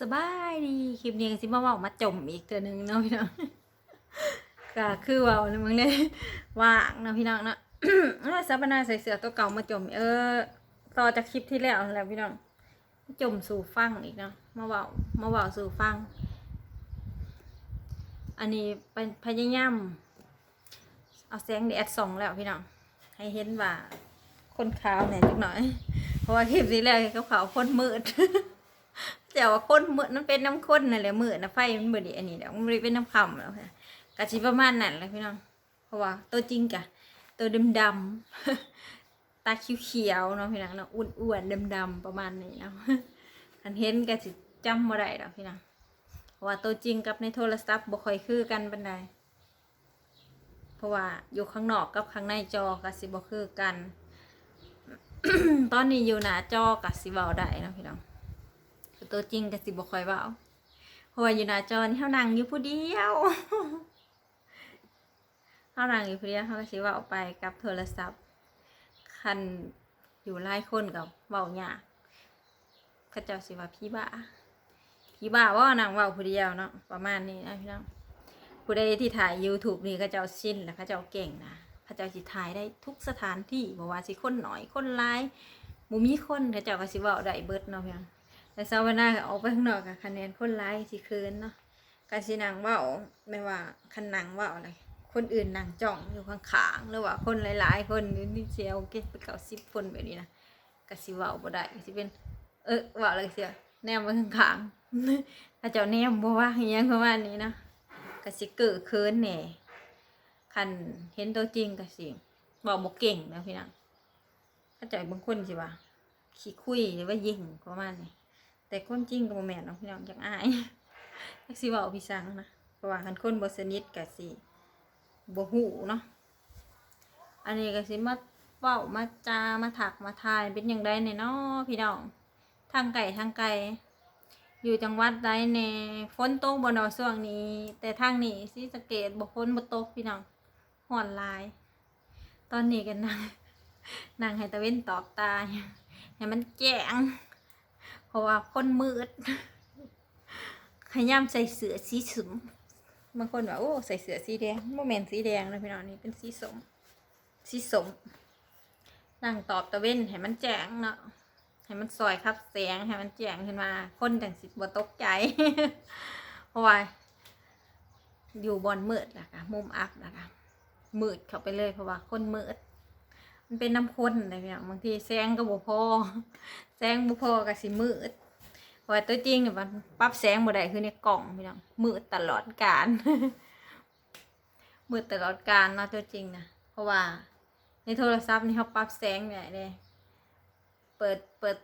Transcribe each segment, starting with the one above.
สบายดีคลิปนี้ก็สิมาว้ามาจมอีกเทื่อหนึงเนาะพี่น้องก็คือเว้าในมึงเนี่ยว่างนะพี่น้องเนาะซับนาใส่เสื้อตัวเก่ามาจม เออต่อจากคลิปที่แล้วแล้วพี่น้องจมสู่ฟังอีกเนาะมาเว้ามาเว้าสู่ฟัง อันนี้เป็นพยายามเอาแสงแดดส่องแล้วพี่น้องให้เห็นว่าคนขาวเนี่ยจักหน่อย เพราะว่าคลิปที่แล้วเขาขาวคนมืด แต่ว่าคนมืดนั่นเป็นน้ำข้นนั่นแหละมืดนะไฟมันมืดอีอันนี้แหละมันเป็นน้ำคำแล้วค่ะกะชิประมาณนั้นแหละพี่น้อง เพราะว่า ตัวจริงกะ ตัวดำดำตาเขียวๆเนาะพี่น้องเนาะอ้วนๆดำๆประมาณนี้เนาะคันเห็นกะสิจำบ่ได้ดอกพี่น้องเพราะว่าตัวจริงกับในโทรศัพท์บ่ค่อยคือกันปานใดเพราะว่าอยู่ข้างนอกกับข้างในจอกะสิบ่คือกัน ตอนนี้อยู่หน้าจอกะสิเว้าได้เนาะพี่น้อง ตัวจริงก็สิบ่ค่อยเว้าเพราะว่าอยู่หน้าจอนี่เฮานั่งอยู่ผู้เดียวเฮานั่งอยู่ผู้เดียวเฮาก็สิเว้าไปกับโทรศัพท์ คันอยู่หลายคนก็เว้ายากเขาเจ้าสิว่าพี่บ้าพี่บ้าว่านั่งเว้าผู้เดียวเนาะประมาณนี้นะพี่น้องผู้ใดที่ถ่าย YouTube นี่เขาเจ้าชินแล้วเขาเจ้าเก่งนะเขาเจ้าสิถ่ายได้ทุกสถานที่บ่ว่าสิคนหน้อยคนหลายบ่มีคนเขาเจ้าก็สิเว้าได้เบิดเนาะพี่น้อง แต่เช้าวันหน้าออกไปข้างนอกกับคะแนนคนร้ายสิคืนเนาะการสินังว่าไม่ว่าคันหนังว่าอะไรคนอื่นนังจ้องอยู่ข้างๆหรือว่าคนหลาย ๆ คนนี่เสียโอเคไปเก่าสิบคนแบบนี้นะก็สิว่าบ่ได้ก็สิเป็น เออว่าอะไรเสียแนมไปข้างๆถ้าเจ้าแนมบ่ว่าอหยังประมาณนี้นะก็สิเกิดคินแหน่คันเห็นตัวจริงก็สิบอกบ่เก่งนะพี่น้องถ้าเจ้าบางคนสิว่าขี้คุยหรือว่ายิงประมาณนี้ แต่คนจริงก็บ่แมนเนาะพี่น้องจักอายจักสิว้าพี่สังนะเพราะว่าคันคนบสนิทก็สิบ่ฮู้เนาะอันนี้ก็สิมาเว้ามาจามาถักมาทายเป็นจังไดแน่เนาะพี่น้องทางไกลทางไกลอยู่จังหวัดใดแน่ฝนตกบนาะช่วงนี้ แต่ทางนี้ศรีสเกษบ่ฝนบตกพี่น้องร้อนลาย ตอนนี้ก็นั่งนั่งให้ตะเว้นตอบตายให้มันแจ้ง เพราะว่าคนมืดขย้ำใส่เสื้อสีสมบางคนว่าโอ้ใส่เสื้อสีแดงโมเมนสีแดงนะพี่น้องนี่เป็นสีสมสีสมนั่งตอบตะเว้นให้มันแจ้งเนาะให้มันซอยครับแสงให้มันแจ้งขึ้นมา คนจังสิบ่ตกใจเพราะว่าอยู่บอนมืดล่ะค่ะมุมอับล่ะค่ะมืดเข้าไปเลยเพราะว่าคนมืด มันเป็นน้ำข้นอะไรพี่น้องบางทีแสงก็บ่พอแสงบ่พอก็สิมืดเพราะตัวจริงเนี่ยมันปรับแสงบ่ได้คือในกล่องพี่น้องมืดตลอดการมืดตลอดการเนาะตัวจริงนะเพราะว่า ในโทรศัพท์นี่เขาปรับแสงเนี่ยเลยเปิดเปิด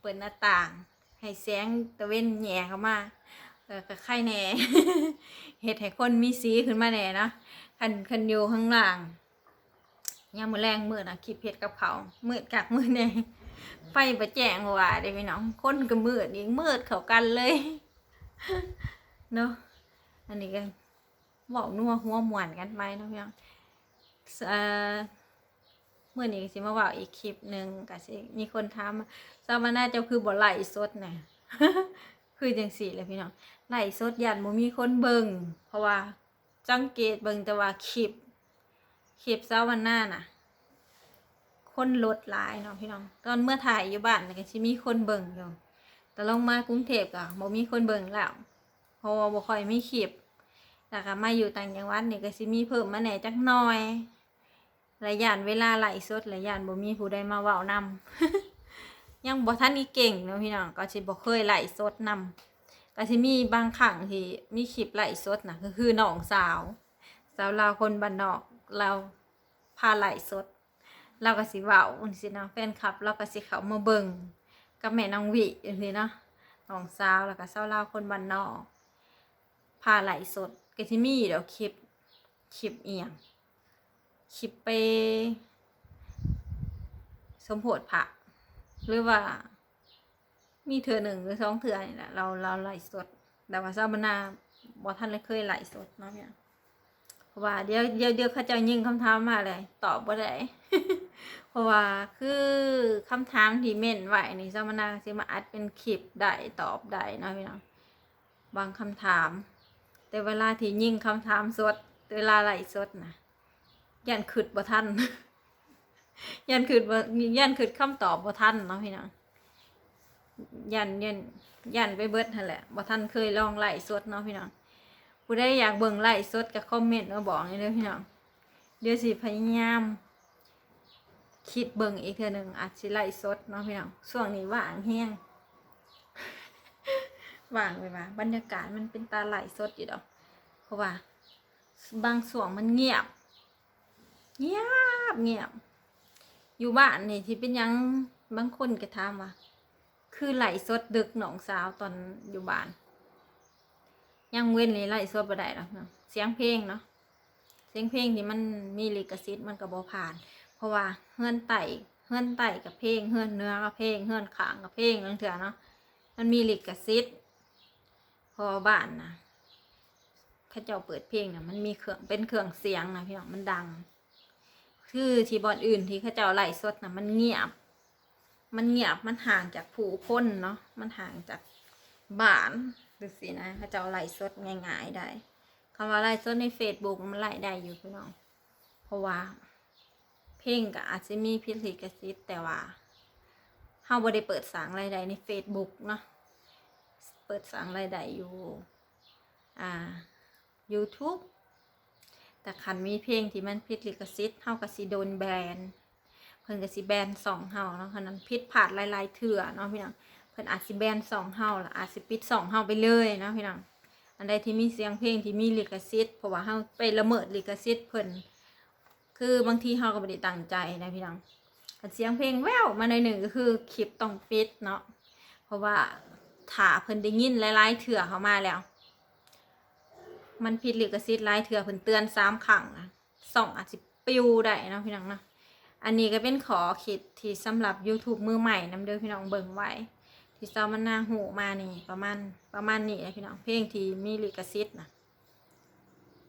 เปิดหน้าต่าง ให้แสงตะเว้นแหย่เข้ามาเออก็ไข่แหน่เฮ็ดให้คนมีสีขึ้นมาแหน่นะคันคันอยู่ข้างล่าง ยามมื้อแรงมืดนะคลิปเฮ็ดกับเขาวมืดกักมืดแน่ไฟประแจงว่าได้พี่น้องคนก็มืดอีกมืดเข้ากันเลยเนาะอันนี้ก็เว้านัวหัวม่วนกันไปเนาะพี่น้องเอ่อมื้อนี้ก็สิมาเว้าอีกคลิปหนึงก็สิมีคนถามว่าซาวาน่าเจ้าคือบ่ไลฟ์สดน่ะคือจังซี่แหละพี่น้องไลฟ์สดยันบ่มีคนเบิ่งเพราะว่าสังเกตเบิ่งแต่ว่าคลิป คลิปเช้าวันหน้าน่ะ คนลดหลายเนาะพี่น้อง ตอนเมื่อถ่ายอยู่บ้านน่ะก็สิมีคนเบิ่งอยู่ แต่ลงมากรุงเทพก็บ่มีคนเบิ่งแล้วเพราะว่าบ่ค่อยมีคลิปแล้วก็มาอยู่ต่างจังหวัดนี่ก็สิมีเพิ่มมาแหน่จักหน่อยระยะเวลาไหลสดระยะบ่มีผู้ใดมาเว้านำยังบ่ทันอีเก่งเนาะพี่น้องก็สิบ่เคยไหลสดนำก็สิมีบางครั้งที่มีคลิปไหลสดน่ะก็คือน้องสาว สาวลาวคนบ้านนอก เราพาไหลสด เราก็สิเว้าจังซี่เนาะแฟนคลับ เราก็สิเขามาเบิ่งกับแม่นางวิจังซี่เนาะน้องสาวแล้วก็สาวลาวคนบ้านนอกพาไหลสดก็สิมีเดี๋ยวคลิปคลิปเอียงคลิปไปสมโพธิพระหรือว่า มีเทื่อหนึ่งหรือสองเทื่อนี่แหละเราเราไหลสด แต่ว่าซาบนาบ่ทันเลยเคยไหลสดเนาะเนี่ย ราะว่าเดี๋ยวเดี๋ยวเดี๋ยวเขาจะยิงคำถามมาเลยตอบบ่ได้เพราะว่าคือคำถามที่เม่นไว้นี่สมนาสิมาอัดเป็นคลิปได้ตอบได้เนาะพี่น้องบางคำถาม แต่เวลาที่ยิงคำถามสด เวลาไหลสดนะยันขึ้นบ่ทันยันขึ้นบ่ยันขึ้นคำตอบบ่ทันเนาะพี่น้องยันยันยันไปเบิดนั่นแหละบ่ทันเคยลองไหลสดเนาะพี่น้อง ผู้ใดอยากเบิ่งไล่สดก็คอมเมนต์มาบอกนี่เด้อพี่น้องเดี๋ยวสิพยายามคิดเบิ่งอีกเทื่อหนึ่งอาจสิไล่สดเนาะพี่น้องช่วงนี้ว่างแห้งว่างไปว่าบรรยากาศมันเป็นตาไหลสดอยู่ดอก เพราะว่า บางส่วงมันเงียบ เงียบเงียบ อยู่บ้านนี่ที่เป็นยังบางคนก็ถามว่า คือไหลสดดึกหนองสาวตอนอยู่บ้าน ยังเว้นเลยไหลสดบ่ได้หรอกเนาะเสียงเพลงเนาะเสียงเพลงที่มันมีลิขสิทธิ์มันก็บ่ผ่าน เพราะว่าเฮือนไต่เฮือนไต่กับเพลงเฮือนเนื้อกับเพลงเฮือนขางกับเพลงนั่นเถอะเนาะมันมีลิขสิทธิ์พอบ้านนะข้าเจ้าเปิดเพลงนะมันมีเครื่องเป็นเครื่องเสียงนะพี่น้องมันดัง คือที่บอนอื่นที่ข้าเจ้าไล่สดนะมันเงียบ มันเงียบมันห่างจากผู้คนเนาะมันห่างจากบ้าน ดูสินะเข้าเจ้าไล่สดง่ายๆได้คำว่าไล่สดในเฟซบุ๊กมันไล่ได้อยู่พี่น้อง เพราะว่า เพลงก็อาจจะมีพิธีกระซิบแต่ว่าเฮาบ่ได้เปิดสางรายได้ใน Facebook เนาะเปิดสางรายได้อยู่อ่า YouTube แต่คันมีเพลงที่มันผิดลิขสิทธิ์เฮาก็สิโดนแบนเพิ่นก็สิแบนสองเฮาเนาะคันนั้นผิดพลาดหลายๆเถื่อเนาะพี่น้อง พิ่นอาจสิแบนสองเฮาล่ะอาจสิปิดสองเฮาไปเลยนะพี่น้องอันใดที่มีเสียงเพลงที่มีลิขสิทธิ์เพราะว่าเฮาไปละเมิดลิขสิทธิ์เพิ่นคือบางทีเขาก็ไม่ได้ตั้งใจนะพี่น้องเสียงเพลงแววมาในหนึ่งก็คือคลิปต้องปิดเนาะเพราะว่าถ้าเพิ่นได้ยินหลายๆเถื่อเขามาแล้ว มันผิดลิขสิทธิ์หลายเถื่อเพิ่นเตือนสามครั้งนะสองอาจจะปิวได้นะพี่น้องนะอันนี้ก็เป็นขอคิดที่สำหรับ YouTube มือใหม่นำเด้อพี่น้องเบิ่งไว้ ที่ซามันนาหูมานี่ ประมาณประมาณนี้นะพี่น้องเพลงที่มีลิขสิทธิ์นะ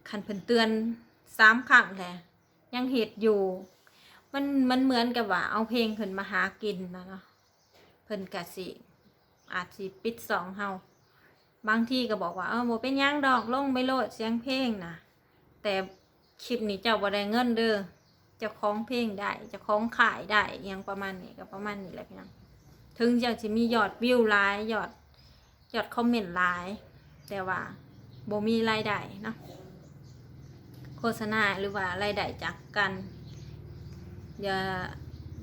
คันเพิ่นเตือนสามครั้งแหละยังเห็ดอยู่ มันมันเหมือนกับว่า เอาเพลงเพิ่นมาหากินนะเนาะเพิ่นกะสิ อาจสิปิดสองเฮาบางที่ก็บอกว่าเออบ่เป็นหยังดอกลงไปโลดเสียงเพลงนะแต่คลิปนี้เจ้าบ่ได้เงินเด้อเจ้าของเพลงได้เจ้าของขายได้ยังประมาณนี้ก็ประมาณนี้แหละพี่น้อง ถึงเจ้าสิมียอดวิวหลายยอดยอดคอมเมนต์หลาย แต่ว่าบ่มีรายได้เนาะโฆษณาหรือว่ารายได้จากการอย่า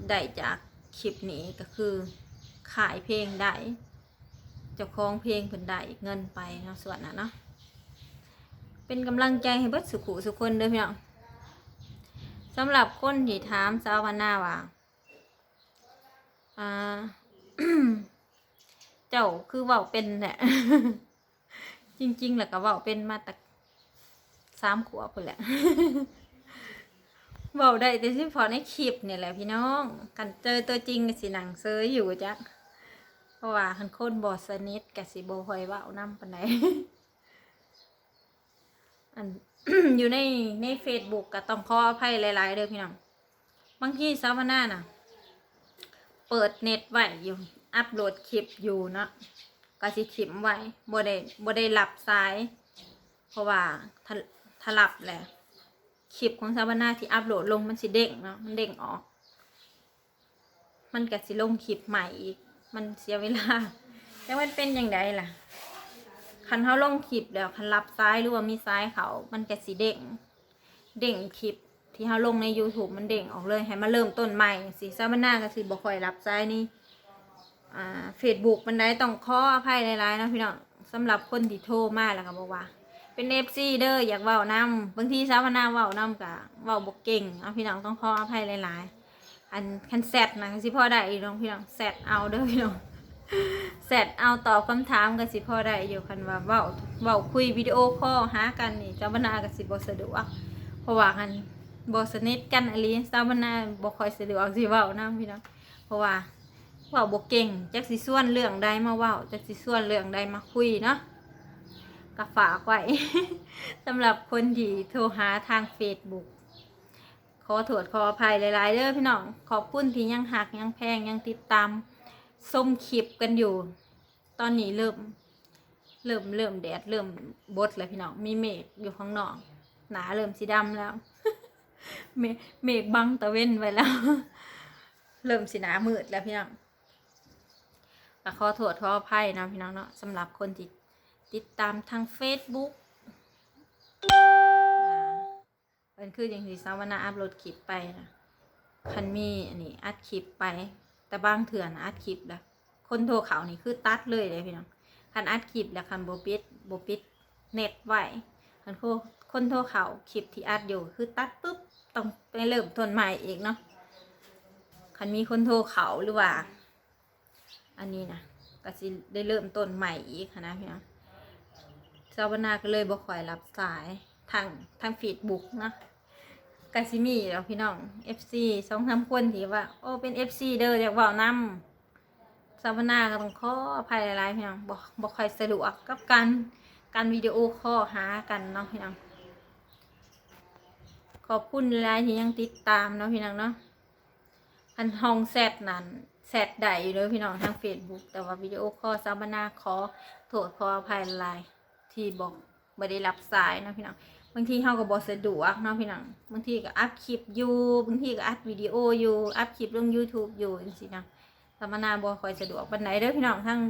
ได้จากคลิปนี้ก็คือขายเพลงได้เจ้าของเพลงเพิ่นได้เงินไปเนาะส่วนน่ะเนาะเป็นกำลังใจให้เบิดสุขุสุคนเด้อพี่น้องสำหรับคนที่ถามสาววันหน้าว่าอ่า เจ้าคือเว้าเป็นแหละจริงๆแล้วก็เว้าเป็นมาแต่สามขวบพุ่นแหละเบาได้แต่ที่พอในคลิปเนี่ยแหละพี่น้องกันเจอตัวจริงก็สิหนังเซยอยู่จักเพราะว่าคันคนบอสนิทกับสิโบคอยเว่านํปานใดอันอยู่ในในเฟซบุ๊กก็ต้องขออภัยหลายๆเด้อพี่น้องบางทีสาวนาน่ะ เปิดเน็ตไว้อยู่ อัปโหลดคลิปอยู่เนาะก็สิถิมไว้บ่ได้บ่ได้รับสาย เพราะว่าถ้าถ้าหลับแหละคลิปของซาบาน่าที่อัปโหลดลงมันสิเด้งเนาะมันเด้งออก มันก็สิลงคลิปใหม่อีก มันเสียเวลาแต่มันเป็นอย่างไรล่ะคันเขาลงคลิปแล้วคันรับซ้ายหรือว่ามีซ้ายเขา มันก็สิเด้ง เด้งคลิป ที่เขาลงใน YouTube มันเด้งออกเลยให้มาเริ่มต้นใหม่สิซาบาน่าก็สิบ่ค่อยรับซ้ายนี่อ่าเฟซบุ๊กมันได้ต้องขออภัยหลายๆนะพี่น้องสำหรับคนที่โทรมาแล้วก็บอกว่า เป็นเอฟซีเด้ออยากเว้านำบางทีสาวนาเว้านำกะเว้าบ่เก่งเอาพี่น้องต้องขออภัยหลายๆ อันคันแซดนะสิพ่อได้อีกน้องพี่น้องแซดเอาเด้อพี่น้องแซดเอาตอบคำถามก็สิพ่อได้อยู่คันว่าเว้าเว้าคุยวิดีโอคอลหากันนี่สาวนาก็สิบสะดวกเพราะว่าคัน บ่สนิทกันอลีสาวนาบ่ค่อยสะดวกสิเว้านำพี่น้องเพราะว่าเว่าบกเก่งจักสิส่วนเรื่องใดมาเว่าจักสิส่วนเรื่องใดมาคุยเนาะก็ฝากไว้ สำหรับคนที่โทรหาทางเฟซบุ๊กขขอโทษขออภัยหลาย ๆเด้อพี่น้อง ขอบคุณที่ยังหักยังแพงยังติดตามส้มคลิปกันอยู่ ตอนนี้เริ่ม เริ่มเริ่มแดดเริ่มบดแล้วพี่น้อง มีเมฆอยู่ข้างนอก หนาเริ่มสีดำแล้ว เมฆบังตะเว้นไว้แล้ว เริ่มสีหนามืดแล้วพี่น้องก็ขอโทษขออภัยนะพี่น้องเนาะสำหรับคนที่ติดตามทาง Facebook อ่าเป็นคืออย่างที่สาวนาอัพโหลดคลิปไปนะคันมีอันนี้อัดคลิปไป แต่บางเถื่อนอัดคลิปแล้วคนโทรเขานี่คือตัดเลยเลยพี่น้องคันอัดคลิปแล้วคันโบปิดโบปิดเน็ตไว้คันโคคนโทรเขาคลิปที่อัดอยู่คือตัดปุ๊บ ต้องไปเริ่มต้นใหม่อีกเนาะคันมีคนโทรเขาหรือว่า อันนี้นะก็สิได้เริ่มต้นใหม่อีกนะพี่น้องสาวนาก็เลยบ่ค่อยรับสายทางทางฟีดบุ๊กนะกาซิมีแล้วพี่น้อง FC สองสามคนที่ว่า โอ้เป็น FC เด้ออยากว้านำสาวนาก็ต้องขออภัยหลายๆพี่น้องบ่บ่ค่อยสะดวกกับการการวิดีโอคอลหากันเนาะพี่น้อง ขอบคุณหลายที่ยังติดตามเนาะพี่น้องเนาะพันห้องแซดนั้นแซดใดอยู่เลยพี่น้องทาง Facebook แต่ว่าวิดีโอคอลสาวนาขอโทษขออภัยหลายที่บอกไม่ได้รับสายเนาะพี่น้องบางทีเขาก็บอสะดวกเนาะพี่น้องบางทีก็อัพคลิปอยู่บางทีก็อัดวิดีโออยู่อัพคลิปลง YouTube อยู่จังซี่นะธรรมนาบ่ค่อยสะดวกปานใดเด้อพี่น้องทั้ง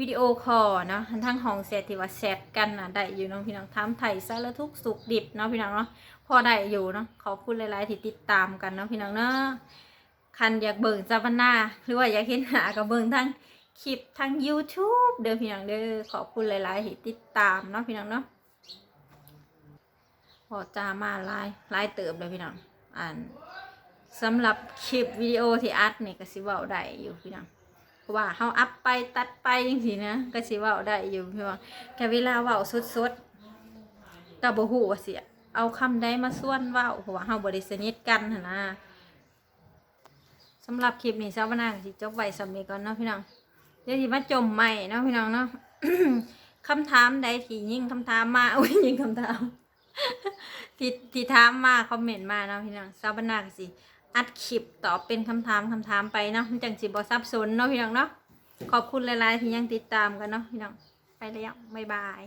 วิดีโอคอลเนาะทั้งห้องแชทที่ว่าแชทกันนะได้อยู่เนาะพี่น้องถามไถ่สารทุกสุขดิบเนาะพี่น้องเนาะ พอได้อยู่เนาะขอบคุณหลายๆที่ติดตามกันเนาะพี่น้องเนาะคันอยากเบิ่งจาบันนาหรือว่าอยากเห็นหน้าก็เบิ่งทั้งคลิปทาง YouTube เด้อพี่น้องเด้อขอบคุณหลายๆที่ติดตามเนาะพี่น้องเนาะพอจามาหลายหลายเติบเลยพี่น้องอ่านสำหรับคลิปวิดีโอที่อัดนี่ก็สิว้าได้อยู่พี่น้องเพราะว่าเฮาอัพไปตัดไปจังซี่นะก็สิว้าได้อยู่พี่น้องแค่เวลาว้าสดๆก็บ่ฮู้ว่าสิ เอาคำใดมาส่วนว้าเพราะว่าเฮาบ่ได้สนิทกันหั่นนะสำหรับคลิปนี้สาวนาก็สิจบไว้สำนี้ก่อนเนาะพี่น้องเดี๋ยวที่มาจมใหม่เนาะพี่น้องเนาะ คำถามใดที่ยิ่งคำถามมาอุ้ยยิ่งคำถาม ที่ที่ถามมาคอมเมนต์มาเนาะพี่น้องซาบนาก็สิอัดคลิปตอบเป็นคำถามคำถามไปเนาะมันจังสิบ่ซับซ้อนเนาะพี่น้องเนาะขอบคุณหลายๆที่ยังติดตามกันเนาะพี่น้องไปแล้วบ๊ายบาย